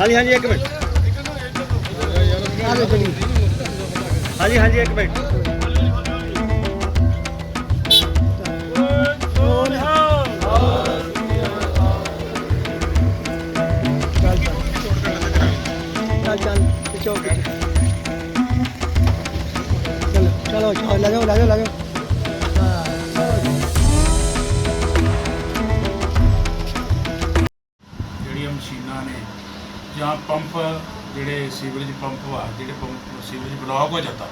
ਹਾਂਜੀ ਹਾਂਜੀ ਇੱਕ ਮਿੰਟ। ਹਾਂਜੀ ਹਾਂਜੀ ਇੱਕ ਮਿੰਟ। ਚੱਲ ਚੱਲ ਪਿੱਛੋਂ ਚਲੋ ਚਲੋ ਚਲੋ ਲਗਾਓ ਲਗਾਓ ਲਗਾਓ ਜਿਹੜੀਆਂ ਮਸ਼ੀਨਾਂ ਨੇ ਜਾਂ ਪੰਪ ਜਿਹੜੇ ਸੀਵਰੇਜ ਪੰਪ ਵਾ, ਜਿਹੜੇ ਪੰਪ ਸੀਵਰੇਜ ਬਲੌਕ ਹੋ ਜਾਂਦਾ,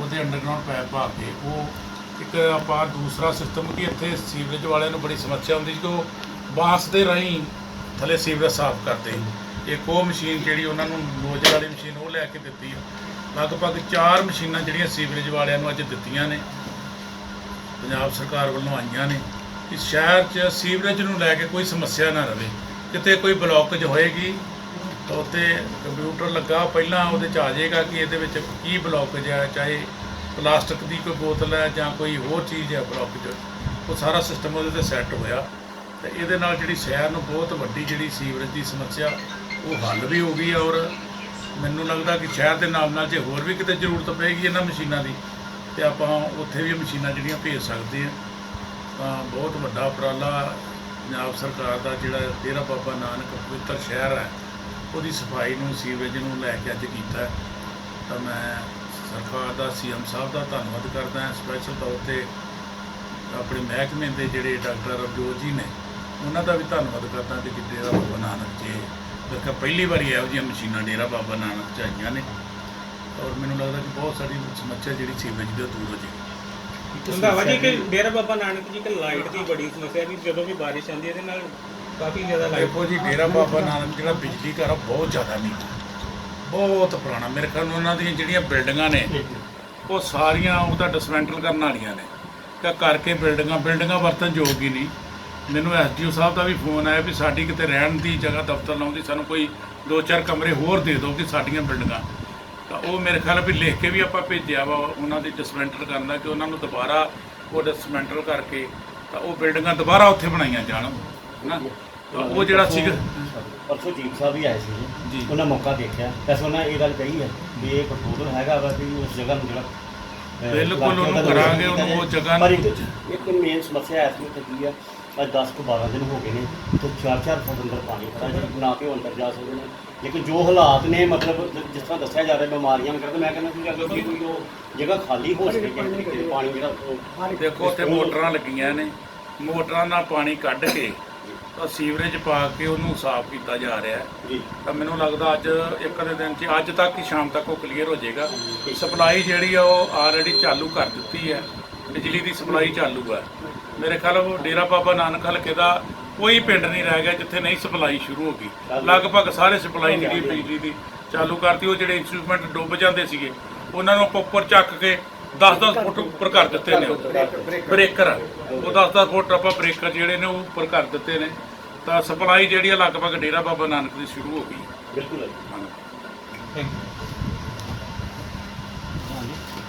ਉਹਦੇ ਅੰਡਰਗਰਾਉਂਡ ਪਾਈਪ ਪਾ ਕੇ ਉਹ ਇੱਕ ਆਪਾਂ ਦੂਸਰਾ ਸਿਸਟਮ ਕਿ ਇੱਥੇ ਸੀਵਰੇਜ ਵਾਲਿਆਂ ਨੂੰ ਬੜੀ ਸਮੱਸਿਆ ਹੁੰਦੀ ਸੀ ਕਿ ਉਹ ਬਾਂਸ ਦੇ ਰਾਹੀਂ ਥੱਲੇ ਸੀਵਰੇਜ ਸਾਫ਼ ਕਰਦੇ ਇੱਕ ਉਹ ਮਸ਼ੀਨ ਜਿਹੜੀ ਉਹਨਾਂ ਨੂੰ ਨੋਜ਼ਲ ਵਾਲੀ ਮਸ਼ੀਨ ਉਹ ਲੈ ਕੇ ਦਿੱਤੀ ਆ। ਲਗਭਗ ਚਾਰ ਮਸ਼ੀਨਾਂ ਜਿਹੜੀਆਂ ਸੀਵਰੇਜ ਵਾਲਿਆਂ ਨੂੰ ਅੱਜ ਦਿੱਤੀਆਂ ਨੇ, ਪੰਜਾਬ ਸਰਕਾਰ ਵੱਲੋਂ ਆਈਆਂ ਨੇ। ਕਿ ਸ਼ਹਿਰ 'ਚ ਸੀਵਰੇਜ ਨੂੰ ਲੈ ਕੇ ਕੋਈ ਸਮੱਸਿਆ ਨਾ ਰਹੇ ਕਿਤੇ ਕੋਈ ਬਲੌਕੇਜ ਹੋਏਗੀ ਤਾਂ ਉੱਥੇ ਕੰਪਿਊਟਰ ਲੱਗਾ। ਪਹਿਲਾਂ ਉਹਦੇ 'ਚ ਆ ਜਾਏਗਾ ਕਿ ਇਹਦੇ ਵਿੱਚ ਕੀ ਬਲੌਕੇਜ ਹੈ, ਚਾਹੇ ਪਲਾਸਟਿਕ ਦੀ ਕੋਈ ਬੋਤਲ ਹੈ ਜਾਂ ਕੋਈ ਹੋਰ ਚੀਜ਼ ਹੈ ਬਲੌਕੇਜ ਉਹ ਸਾਰਾ ਸਿਸਟਮ ਉਹਦੇ ਤੇ ਸੈੱਟ ਹੋਇਆ। ਤੇ ਇਹਦੇ ਨਾਲ ਜਿਹੜੀ ਸ਼ਹਿਰ ਨੂੰ ਬਹੁਤ ਵੱਡੀ ਜਿਹੜੀ ਸੀਵਰੇਜ ਦੀ ਸਮੱਸਿਆ, ਉਹ ਹੱਲ ਵੀ ਹੋ ਗਈ ਔਰ ਮੈਨੂੰ ਲੱਗਦਾ ਕਿ ਸ਼ਹਿਰ ਦੇ ਨਾਲ ਨਾਲ ਜੇ ਹੋਰ ਵੀ ਕਿਤੇ ਜ਼ਰੂਰਤ ਪਏਗੀ ਇਹਨਾਂ ਮਸ਼ੀਨਾਂ ਦੀ, ਤੇ ਆਪਾਂ ਉੱਥੇ ਵੀ ਮਸ਼ੀਨਾਂ ਜਿਹੜੀਆਂ ਭੇਜ ਸਕਦੇ ਹਾਂ। ਤਾਂ ਬਹੁਤ ਵੱਡਾ ਉਪਰਾਲਾ ਪੰਜਾਬ ਸਰਕਾਰ ਦਾ ਜਿਹੜਾ ਡੇਰਾ ਬਾਬਾ ਨਾਨਕ ਪਵਿੱਤਰ ਸ਼ਹਿਰ ਹੈ। ਉਹਦੀ ਸਫ਼ਾਈ ਨੂੰ, ਸੀਵਰੇਜ ਨੂੰ ਲੈ ਕੇ ਅੱਜ ਕੀਤਾ ਤਾਂ ਮੈਂ ਸਰਕਾਰ ਦਾ, ਸੀਐਮ ਸਾਹਿਬ ਦਾ ਧੰਨਵਾਦ ਕਰਦਾ ਹਾਂ। ਸਪੈਸ਼ਲ ਤੌਰ ਤੇ ਆਪਣੇ ਮਹਿਕਮੇ ਦੇ ਜਿਹੜੇ ਡਾਕਟਰ ਅਬਜੋਤ ਜੀ ਨੇ, ਉਹਨਾਂ ਦਾ ਵੀ ਧੰਨਵਾਦ ਕਰਦਾ ਕਿ ਡੇਰਾ ਬਾਬਾ ਨਾਨਕ ਜੀ ਦੇਖਾ, ਪਹਿਲੀ ਵਾਰੀ ਇਹੋ ਜਿਹੀਆਂ ਮਸ਼ੀਨਾਂ ਡੇਰਾ ਬਾਬਾ ਨਾਨਕ ਚ ਆਈਆਂ ਨੇ। ਔਰ ਮੈਨੂੰ ਲੱਗਦਾ ਕਿ ਬਹੁਤ ਸਾਰੀ ਸਮੱਸਿਆ ਜਿਹੜੀ ਸੀਵਰੇਜ ਦੀ ਦੂਰ ਹੋ ਜਾਏਗੀ। ਸੰਭਾਵਾ ਜੀ ਕਿ ਡੇਰਾ ਬਾਬਾ ਨਾਨਕ ਜੀ ਕਿ ਲਾਈਟ ਦੀ ਬੜੀ ਸਮੱਸਿਆ ਵੀ ਜਦੋਂ ਵੀ ਬਾਰਿਸ਼ ਆਉਂਦੀ ਹੈ, ਇਹਦੇ ਨਾਲ ਕਾਫੀ ਜ਼ਿਆਦਾ ਲਾਈਟ ਦੇਖੋ ਜੀ ਡੇਰਾ ਬਾਬਾ ਨਾਨਕ ਜਿਹੜਾ ਬਿਜਲੀ ਘਰ ਆ ਬਹੁਤ ਜ਼ਿਆਦਾ ਨਹੀਂ। ਬਹੁਤ ਪੁਰਾਣਾ। ਮੇਰੇ ਖਿਆਲ ਨਾਲ ਉਹਨਾਂ ਦੀਆਂ ਜਿਹੜੀਆਂ ਬਿਲਡਿੰਗਾਂ ਨੇ ਉਹ ਸਾਰੀਆਂ ਉਹਦਾ ਡਿਸਮੈਂਟਲ ਕਰਨ ਵਾਲੀਆਂ ਨੇ। ਕਿ ਕਰਕੇ ਬਿਲਡਿੰਗਾਂ ਬਿਲਡਿੰਗਾਂ ਵਰਤਨ ਯੋਗ ਹੀ ਨਹੀਂ। ਮੈਨੂੰ ਐਸਡੀਓ ਸਾਹਿਬ ਦਾ ਵੀ ਫੋਨ ਆਇਆ ਵੀ ਸਾਡੀ ਕਿਤੇ ਰਹਿਣ ਦੀ ਜਗ੍ਹਾ ਦਫ਼ਤਰ ਲਾਉਣ ਦੀ ਸਾਨੂੰ ਕੋਈ ਦੋ ਚਾਰ ਕਮਰੇ ਹੋਰ ਦੇ ਦਿਓ ਕਿ ਸਾਡੀਆਂ ਬਿਲਡਿੰਗਾਂ। ਤਾਂ ਉਹ ਮੇਰੇ ਖਿਆਲ ਵੀ ਲਿਖ ਕੇ ਵੀ ਆਪਾਂ ਭੇਜਿਆ ਵਾ ਉਹਨਾਂ ਦੀ ਡਿਸਮੈਂਟਲ ਕਰਨ ਦਾ ਕਿ ਉਹਨਾਂ ਨੂੰ ਦੁਬਾਰਾ ਉਹ ਡਿਸਮੈਂਟਲ ਕਰਕੇ ਤਾਂ ਉਹ ਬਿਲਡਿੰਗਾਂ ਦੁਬਾਰਾ ਉੱਥੇ ਬਣਾਈਆਂ ਜਾਣ। ਹਨਾ? ਤਾਂ ਉਹ ਜਿਹੜਾ ਸੀਗਾ। ਪਰਸੋਂ ਜੀਪ ਸਾਹਿਬ ਵੀ ਆਏ ਸੀ ਜੀ। ਉਹਨਾਂ ਮੌਕਾ ਦੇਖਿਆ। ਵੈਸੇ ਉਹਨਾਂ ਇਹ ਗੱਲ ਕਹੀ ਹੈ ਵੀ ਇਹ ਪ੍ਰਪੋਜ਼ਲ ਹੈਗਾ ਵਾ ਕਿ ਉਸ ਜਗ੍ਹਾ ਨੂੰ ਜਿਹੜਾ ਅਹ, ਬਿਲਕੁਲ ਉਹਨੂੰ ਕਰਾਂਗੇ, ਉਹਨੂੰ ਉਹ ਜਗ੍ਹਾ ਪਰ ਨੂੰ- ਇੱਕ ਇੱਕ ਮੇਨ ਸਮੱਸਿਆ ਇਸ ਵਿੱਚ ਕੀ ਆ ਅੱਜ 10 ਤੋਂ 12 ਦਿਨ ਹੋ ਗਏ ਨੇ ਤੇ 4-4 ਫੁੱਟ ਅੰਦਰ ਪਾਣੀ ਖੜਾ ਜੀ ਨਾ ਕਿ ਉਹ ਅੰਦਰ ਜਾ ਸਕਦੇ ਨੇ। ਲੇਕਿਨ ਜੋ ਹਾਲਾਤ ਨੇ ਮਤਲਬ ਜ- ਜਿਸ ਤਰ੍ਹਾਂ ਦੱਸਿਆ ਜਾ ਰਿਹਾ ਬਿਮਾਰੀਆਂ ਵਗੈਰਾ ਤੇ ਮੈਂ ਕਹਿੰਦਾ ਕਿ ਅਗਰ ਕੋਈ ਉਹ ਜਗ੍ਹਾ ਖਾਲੀ ਹੋ ਸਕੇ ਕਿਸੇ ਤਰੀਕੇ ਪਾਣੀ ਜਿਹੜਾ ਉਹ ਦੇਖੋ ਉੱਥੇ ਮੋਟਰਾਂ ਲੱਗੀਆਂ ਨੇ। ਮੋਟਰਾਂ ਨਾਲ ਪਾਣੀ ਕੱਢ ਕੇ ਤਾਂ ਸੀਵਰੇਜ ਪਾ ਕੇ ਉਹਨੂੰ ਸਾਫ਼ ਕੀਤਾ ਜਾ ਰਿਹਾ ਹੈ। ਜੀ। ਤਾਂ ਮੈਨੂੰ ਲੱਗਦਾ ਅੱਜ ਇੱਕ ਦੇ ਦਿਨ 'ਚ ਅੱਜ ਤੱਕ ਹੀ ਸ਼ਾਮ ਤੱਕ ਉਹ ਕਲੀਅਰ ਹੋ ਜਾਏਗਾ। ਸਪਲਾਈ ਜਿਹੜੀ ਆ ਉਹ ਆਲਰੇਡੀ ਚਾਲੂ ਕਰ ਦਿੱਤੀ ਹੈ। ਬਿਜਲੀ ਦੀ ਸਪਲਾਈ ਚਾਲੂ ਹੈ। ਮੇਰੇ ਖਿਆਲ ਉਹ ਡੇਰਾ ਬਾਬਾ ਨਾਨਕ ਹਲਕੇ ਦਾ ਕੋਈ ਪਿੰਡ ਨਹੀਂ ਰਹਿ ਗਿਆ ਜਿੱਥੇ ਨਹੀਂ ਸਪਲਾਈ ਸ਼ੁਰੂ ਹੋ ਗਈ। ਲਗਭਗ ਸਾਰੇ ਸਪਲਾਈ ਜਿਹੜੀ ਬਿਜਲੀ ਦੀ ਚਾਲੂ ਕਰਤੀ ਉਹ ਜਿਹੜੇ ਇੰਸਟਰੂਮੈਂਟ ਡੁੱਬ ਜਾਂਦੇ ਸੀਗੇ ਉਹਨਾਂ ਨੂੰ ਆਪਾਂ ਉੱਪਰ ਚੱਕ ਕੇ 10-10 ਫੁੱਟ ਉੱਪਰ ਕਰ ਦਿੱਤੇ ਨੇ ਉਹ। ਬ੍ਰੇਕਰ ਉਹ 10-10 ਫੁੱਟ ਆਪਾਂ ਬ੍ਰੇਕਰ ਜਿਹੜੇ ਨੇ ਉਹ ਉੱਪਰ ਕਰ ਦਿੱਤੇ ਨੇ ਤਾਂ ਸਪਲਾਈ ਜਿਹੜੀ ਆ ਲਗਭਗ ਡੇਰਾ ਬਾਬਾ ਨਾਨਕ ਦੀ ਸ਼ੁਰੂ ਹੋ ਗਈ ਬਿਲਕੁਲ ਹੈ। ਹਾਂਜੀ Thank you.